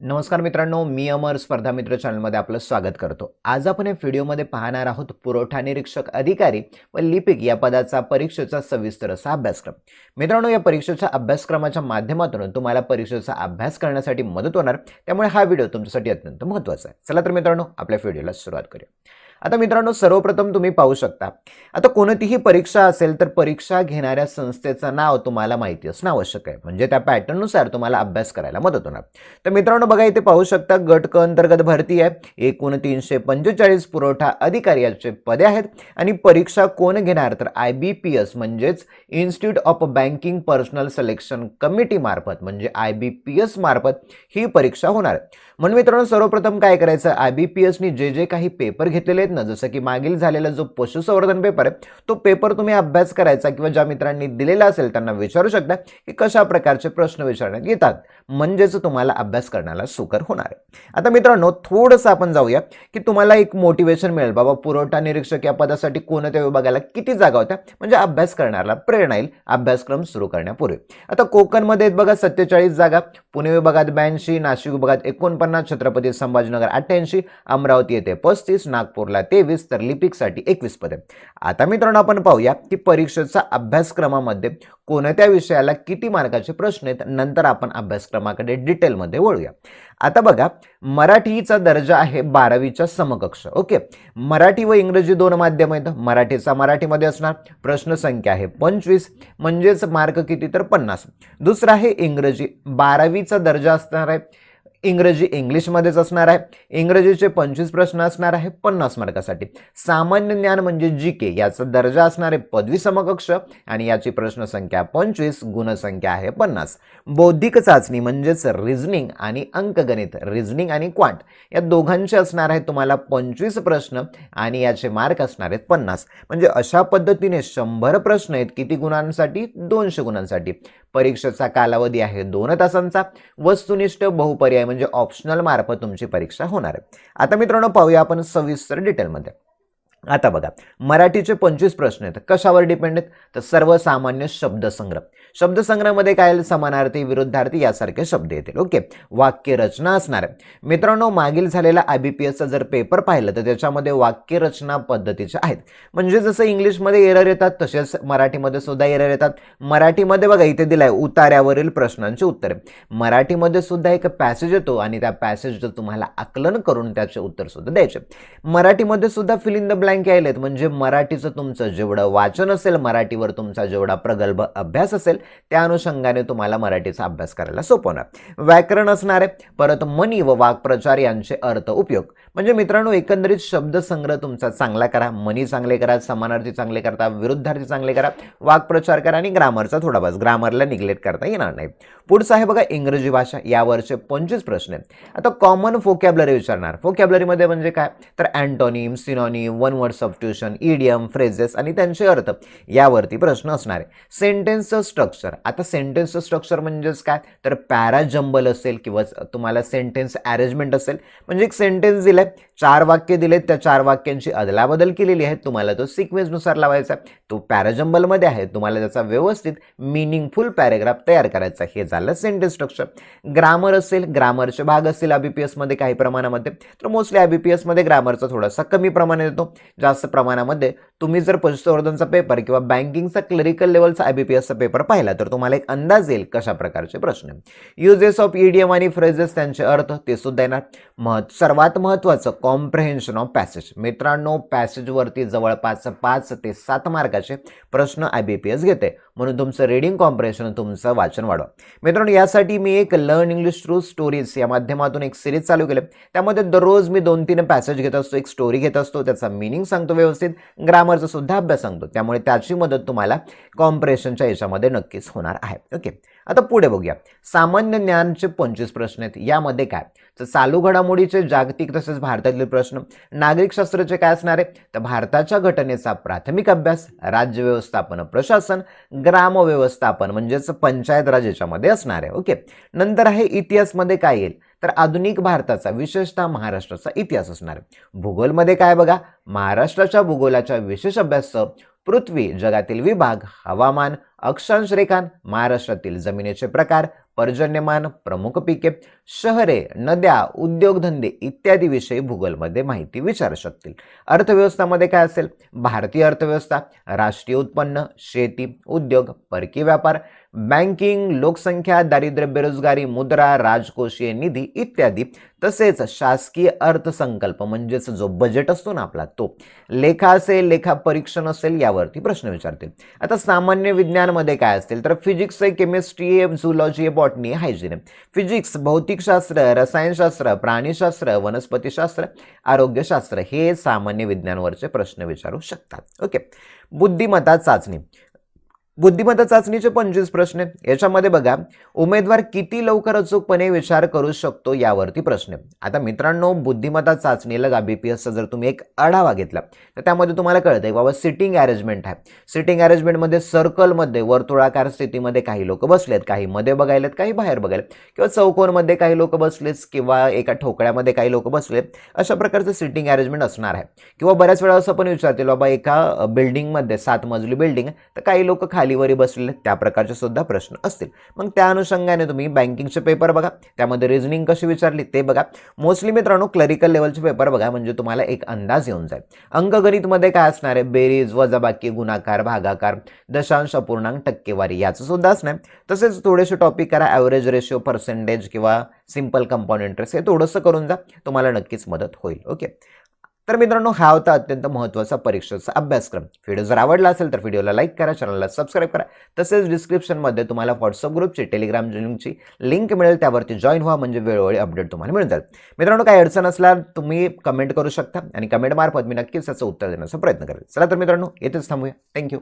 नमस्कार मित्रांनो मी अमर स्पर्धा मित्र चॅनलमध्ये आपलं स्वागत करतो. आज आपण या व्हिडिओमध्ये पाहणार आहोत पुरवठा निरीक्षक अधिकारी व लिपिक या पदाचा परीक्षेचा सविस्तर असा अभ्यासक्रम. मित्रांनो या परीक्षेच्या अभ्यासक्रमाच्या माध्यमातून तुम्हाला परीक्षेचा अभ्यास करण्यासाठी मदत होणार. त्यामुळे हा व्हिडिओ तुमच्यासाठी अत्यंत महत्त्वाचा आहे. चला तर मित्रांनो आपल्या व्हिडिओला सुरुवात करूया. आता मित्रांनो सर्वप्रथम तुम्ही पाहू शकता. आता कोणतीही परीक्षा असेल तर परीक्षा घेणाऱ्या संस्थेचं नाव तुम्हाला माहिती असणं आवश्यक आहे. म्हणजे त्या पॅटर्ननुसार तुम्हाला अभ्यास करायला मदत होणार. तर मित्रांनो बघा इथे पाहू शकता गट क अंतर्गत भरती आहे. एकूण तीनशे पंचेचाळीस पुरवठा अधिकारी याचे पदे आहेत. आणि परीक्षा कोण घेणार तर आय बी पी एस म्हणजेच Institute of Banking Personnel Selection committee मार्फत म्हणजे आय बी पी एस मार्फत ही परीक्षा होणार आहे. म्हणून मित्रांनो सर्वप्रथम काय करायचं? आय बी पी एसनी जे जे काही पेपर घेतलेले आहेत ना जसं की मागील झालेला जो पशुसंवर्धन पेपर आहे तो पेपर तुम्ही अभ्यास करायचा किंवा ज्या मित्रांनी दिलेला असेल त्यांना विचारू शकता की कशा प्रकारचे प्रश्न विचारण्यात येतात. म्हणजेच तुम्हाला अभ्यास करण्याला सुकर होणार आहे. आता मित्रांनो थोडंसं आपण जाऊया की तुम्हाला एक मोटिवेशन मिळेल. बाबा पुरवठा निरीक्षक या पदासाठी कोणत्या विभागाला किती जागा होत्या? म्हणजे अभ्यास करण्याला प्रेरणा येईल. अभ्यासक्रम सुरू करण्यापूर्वी. आता कोकणमध्ये आहेत बघा सत्तेचाळीस जागा. पुणे विभागात ब्याऐंशी नाशिक विभागात एकोणपन्नास छत्रपती संभाजीनगर अठ्ठ्याऐंशी अमरावती येथे पस्तीस नागपूरला तेवीस तर लिपिकसाठी एकवीस पदे. आता मित्रांनो आपण पाहूया की परीक्षेचा अभ्यासक्रमामध्ये कोणत्या विषयाला किती मार्काचे प्रश्न आहेत नंतर आपण अभ्यासक्रमाकडे डिटेलमध्ये वळूया. आता बघा मराठीचा दर्जा आहे बारावीच्या समकक्ष ओके? मराठी व इंग्रजी दोन माध्यम आहेत. मराठीचा मराठीमध्ये असणार प्रश्न संख्या आहे पंचवीस म्हणजेच मार्क किती तर पन्नास. दुसरा आहे इंग्रजी बारावीचा दर्जा असणार आहे इंग्रजी इंग्लिशमध्येच असणार आहे. इंग्रजीचे पंचवीस प्रश्न असणार आहे पन्नास मार्कासाठी. सामान्य ज्ञान म्हणजे जी के याचा दर्जा असणार आहे पदवी समकक्ष आणि याची प्रश्नसंख्या पंचवीस गुणसंख्या आहे पन्नास. बौद्धिक चाचणी म्हणजेच रिझनिंग आणि अंकगणित रिझनिंग आणि क्वांट या दोघांचे असणार आहेत तुम्हाला पंचवीस प्रश्न आणि याचे मार्क असणार आहेत पन्नास. म्हणजे अशा पद्धतीने शंभर प्रश्न आहेत किती गुणांसाठी? दोनशे गुणांसाठी. परीक्षेचा कालावधी आहे दोन तासांचा. वस्तुनिष्ठ बहुपर्याय म्हणजे म्हणजे ऑप्शनल मार्फत तुमची परीक्षा होणार आहे. आता मित्रांनो पाहूया आपण सविस्तर डिटेलमध्ये आता बघा मराठीचे पंचवीस प्रश्न आहेत. कशावर डिपेंड आहेत? तर सर्वसामान्य शब्दसंग्रह. शब्दसंग्रहामध्ये काय समानार्थी विरुद्धार्थी यासारखे शब्द येतील. ओके? वाक्यरचना असणार आहे. मित्रांनो मागील झालेला आय बी पी एसचा जर पेपर पाहिलं तर त्याच्यामध्ये वाक्यरचना पद्धतीच्या आहेत. म्हणजे जसं इंग्लिशमध्ये एरर येतात तसेच मराठीमध्ये सुद्धा एरर येतात. मराठीमध्ये बघा इथे दिलं आहे उतार्यावरील प्रश्नांची उत्तरे मराठीमध्ये सुद्धा एक पॅसेज येतो आणि त्या पॅसेजचं तुम्हाला आकलन करून त्याचे उत्तर सुद्धा द्यायचे. मराठीमध्ये सुद्धा फिल इन द ब्लँक यायलेत म्हणजे मराठीचं तुमचं जेवढं वाचन असेल मराठीवर तुमचा जेवढा प्रगल्भ अभ्यास असेल त्या अनुषंगाने तुम्हाला मराठीचा अभ्यास करायला सोपवणार व्याकरण असणार आहे परत मनी व वाक्प्रचार यांचे अर्थ उपयोग. म्हणजे मित्रांनो एकंदरीत शब्दसंग्रह तुमचा चांगला करा मनी चांगले करा समानार्थी चांगले करता विरुद्धार्थी चांगले करा वाक्प्रचार करा आणि ग्रामरचा थोडा ग्रामरला निग्लेक्ट करता येणार नाही. पुढचं आहे बघा इंग्रजी भाषा यावरचे पंचवीस प्रश्न आहेत. आता कॉमन फोकॅबलरी विचारणार. फोकॅबलरीमध्ये म्हणजे काय? तर antonym synonym one word substitution idiom phrases आणि त्यांचे अर्थ. यावरती प्रश्न असणार आहे. सेंटेन्सचं स्ट्रक्चर आता सेंटेन्सचं स्ट्रक्चर म्हणजेच काय? तर पॅराजंबल असेल किंवा तुम्हाला सेंटेन्स अरेंजमेंट असेल. म्हणजे एक सेंटेन्स दिलाय चार वाक्य दिलेत त्या चार वाक्यांची अदलाबदल केलेली आहे. तुम्हाला तो सिक्वेन्सनुसार लावायचा आहे. तो पॅराजंबलमध्ये आहे. तुम्हाला त्याचा व्यवस्थित मिनिंगफुल पॅरेग्राफ तयार करायचा हे झालं सेंटेन्स स्ट्रक्चर ग्रामर असेल ग्रामरचे भाग असतील आय बी पी एसमध्ये काही प्रमाणामध्ये. तर मोस्टली आय बी पी एसमध्ये ग्रामरचा थोडासा कमी प्रमाणात येतो. जास्त प्रमाणामध्ये तुम्ही जर पशुसंवर्धनचा पेपर किंवा बँकिंगचा क्लरिकल लेवलचा आय बी पी एसचा पेपर पाहिला तर तुम्हाला एक अंदाज येईल कशा प्रकारचे प्रश्न युजेस ऑफ इडियम आणि फ्रेजेस त्यांचे अर्थ ते सुद्धा येणार. महत् सर्वात महत्त्वाचं कॉम्प्रेहेन्शन ऑफ पॅसेज मित्रांनो पॅसेजवरती जवळपास पाच ते सात मार्काचे प्रश्न आय बी पी एस घेते. म्हणून तुमचं रिडिंग कॉम्प्रेशन तुमचं वाचन वाढवा. मित्रांनो यासाठी मी एक लर्न इंग्लिश थ्रू स्टोरीज या माध्यमातून एक सिरीज चालू केलं. त्यामध्ये दररोज मी दोन तीन पॅसेज घेत असतो एक स्टोरी घेत असतो त्याचा मिनिंग सांगतो व्यवस्थित ग्रामरचा सुद्धा अभ्यास सांगतो. त्यामुळे त्याची मदत तुम्हाला कॉम्प्रेशनच्या याच्यामध्ये नक्कीच होणार आहे. ओके आता पुढे बघूया. सामान्य ज्ञानचे पंचवीस प्रश्न आहेत. यामध्ये काय? तर चालू घडामोडीचे जागतिक तसेच भारतातील प्रश्न. नागरिकशास्त्राचे काय असणार आहे? तर भारताच्या घटनेचा प्राथमिक अभ्यास राज्य व्यवस्थापन प्रशासन ग्रामव्यवस्थापन म्हणजेच पंचायत राज याच्यामध्ये असणार आहे. ओके? नंतर आहे इतिहासमध्ये काय येईल? तर आधुनिक भारताचा विशेषतः महाराष्ट्राचा इतिहास असणार आहे. भूगोलमध्ये काय बघा? महाराष्ट्राच्या भूगोलाच्या विशेष अभ्यास पृथ्वी जगातील विभाग हवामान अक्षांश रेखान महाराष्ट्रातील जमिनीचे प्रकार पर्जन्यमान प्रमुख पिके शहरे नद्या उद्योगधंदे इत्यादी विषयी भूगोलमध्ये माहिती विचारू शकतील. अर्थव्यवस्थामध्ये काय असेल? भारतीय अर्थव्यवस्था राष्ट्रीय उत्पन्न शेती उद्योग परकीय व्यापार बँकिंग लोकसंख्या दारिद्र्य बेरोजगारी मुद्रा राजकोषीय निधी इत्यादी. तसेच शासकीय अर्थसंकल्प म्हणजेच जो बजेट असतो ना आपला तो. लेखा असेल लेखा परीक्षण असेल यावरती प्रश्न विचारतील आता सामान्य विज्ञानमध्ये काय असतील? तर फिजिक्स आहे केमिस्ट्री आहे झुलॉजी आहे बॉटनी आहे हायजीन आहे फिजिक्स भौतिकशास्त्र रसायनशास्त्र प्राणीशास्त्र वनस्पतीशास्त्र आरोग्यशास्त्र हे सामान्य विज्ञानवरचे प्रश्न विचारू शकतात. ओके. बुद्धिमत्ता चाचणी. बुद्धिमत्ता चाचणीचे पंचवीस प्रश्न. आहेत. याच्यामध्ये बघा उमेदवार किती लवकर अचूकपणे विचार करू शकतो यावरती प्रश्न. आहे. आता मित्रांनो बुद्धिमत्ता चाचणीला गा बी पी एसचा जर तुम्ही एक आढावा घेतला तर त्यामध्ये तुम्हाला कळतंय बाबा सिटिंग अरेंजमेंट आहे. सिटिंग अरेंजमेंटमध्ये सर्कलमध्ये वर्तुळाकार स्थितीमध्ये काही लोक बसलेत. काही मध्ये बघायलेत काही बाहेर बघायलेत. किंवा चौकोनमध्ये काही लोक बसलेत किंवा एका ठोकळ्यामध्ये काही लोक बसलेत. अशा प्रकारचं सिटिंग अरेंजमेंट असणार आहे. किंवा बऱ्याच वेळा असं पण विचारतील बाबा एका बिल्डिंगमध्ये सात मजली बिल्डिंग तर काही लोक खालीवरी बसलेले त्या प्रकारचे सुद्धा प्रश्न असतील. मग त्या अनुषंगाने तुम्ही बँकिंगचे पेपर बघा त्यामध्ये रिझनिंग कशी विचारली ते बघा. मोस्टली मित्रांनो क्लरिकल लेवलचे पेपर बघा म्हणजे तुम्हाला एक अंदाज येऊन जाईल. अंकगणितमध्ये काय असणार आहे? बेरीज वजाबाकी गुणाकार भागाकार दशांश अपूर्णांक टक्केवारी याचं सुद्धा असणार तसेच थोडेसे टॉपिक करा ॲव्हरेज रेशिओ पर्सेंटेज किंवा सिंपल कंपाऊंड हे थोडंसं करून जा तुम्हाला नक्कीच मदत होईल. ओके तर मित्रांनो हा होता अत्यंत महत्त्वाचा परीक्षेचा अभ्यासक्रम. व्हिडिओ जर आवडला असेल तर व्हिडिओला लाईक करा चॅनलला सबस्क्राईब करा. तसेच डिस्क्रिप्शनमध्ये तुम्हाला व्हॉट्सअप ग्रुपची टेलिग्राम लिंकची लिंक मिळेल. त्यावरती जॉईन व्हा म्हणजे वेळोवेळी अपडेट तुम्हाला मिळून जाईल. मित्रांनो काही अडचण असला तुम्ही कमेंट करू शकता आणि कमेंटमार्फत मी नक्कीच त्याचं उत्तर देण्याचा प्रयत्न करेल. चला तर मित्रांनो येथेच थांबूया. थँक्यू